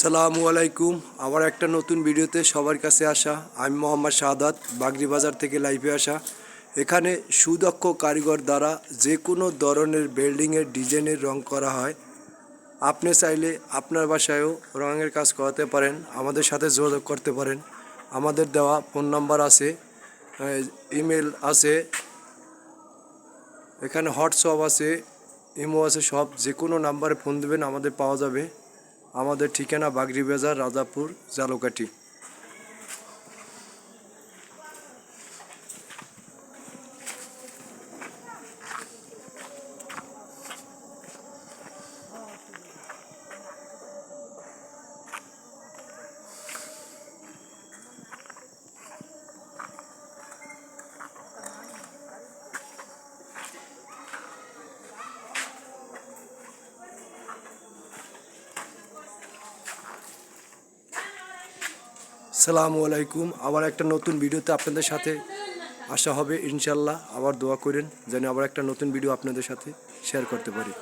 সালামু আলাইকুম। আবার একটা নতুন ভিডিওতে সবার কাছে আসা। আমি মোহাম্মদ শাহাদাত বাগরি বাজার থেকে লাইভে আসা। এখানে সুদক্ষ কারিগর দ্বারা যে কোনো ধরনের বিল্ডিংয়ের ডিজাইনের রং করা হয়। আপনি চাইলে আপনার বাসায়ও রঙের কাজ করাতে পারেন, আমাদের সাথে যোগাযোগ করতে পারেন। আমাদের দেওয়া ফোন নাম্বার আছে ইমেল আছে, এখানে হোয়াটসঅ্যাপ আছে, ইমো আছে, সব যে কোনো নাম্বারে ফোন দেবেন, আমাদের পাওয়া যাবে। আমাদের ঠিকানা বাগরি বাজার রাজাপুর জালকাঠি সালামু আলাইকুম। আবার একটা নতুন ভিডিওতে আপনাদের সাথে আসা হবে ইনশাল্লাহ আবার দোয়া করেন, যেন আবার একটা নতুন ভিডিও আপনাদের সাথে শেয়ার করতে পারি।